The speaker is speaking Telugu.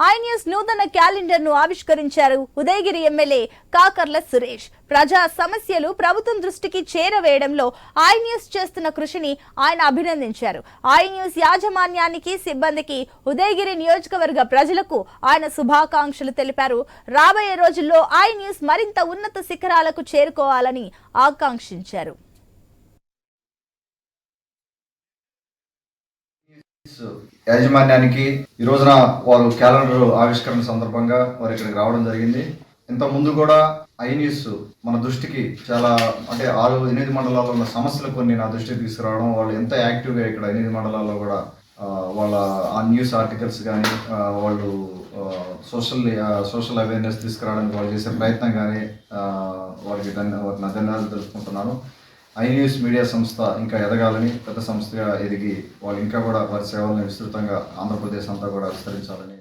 ఐన్యూస్ న్యూస్ నూతన క్యాలెండర్ను ఆవిష్కరించారు ఉదయగిరి ఎమ్మెల్యే కాకర్ల సురేష్. ప్రజా సమస్యలు ప్రభుత్వం దృష్టికి చేరవేయడంలో ఐన్యూస్ న్యూస్ చేస్తున్న కృషిని ఆయన అభినందించారు. ఐన్యూస్ న్యూస్ యాజమాన్యానికి సిబ్బందికి ఉదయగిరి నియోజకవర్గ ప్రజలకు ఆయన శుభాకాంక్షలు తెలిపారు. రాబోయే రోజుల్లో ఐన్యూస్ న్యూస్ మరింత ఉన్నత శిఖరాలకు చేరుకోవాలని ఆకాంక్షించారు. Uh, యాజమాన్యానికి ఈ రోజున వారు క్యాలెండర్ ఆవిష్కరణ సందర్భంగా వారు ఇక్కడికి రావడం జరిగింది. ఇంత ముందు కూడా ఐ న్యూస్ మన దృష్టికి చాలా అంటే ఆరు ఎనిమిది మండలాల్లో ఉన్న సమస్యలు కొన్ని నా దృష్టికి తీసుకురావడం వాళ్ళు ఎంత యాక్టివ్గా ఇక్కడ ఎనిమిది మండలాల్లో కూడా వాళ్ళ ఆ న్యూస్ ఆర్టికల్స్ కానీ వాళ్ళు సోషల్ సోషల్ అవేర్నెస్ తీసుకురావడానికి వాళ్ళు చేసే ప్రయత్నం కానీ వారికి ధన్య నా ధన్యవాదాలు తెలుసుకుంటున్నాను ఐ న్యూస్ మీడియా సంస్థ ఇంకా ఎదగాలని పెద్ద సంస్థగా ఎదిగి వాళ్ళు ఇంకా కూడా వారి సేవలను విస్తృతంగా ఆంధ్రప్రదేశ్ అంతా కూడా విస్తరించాలని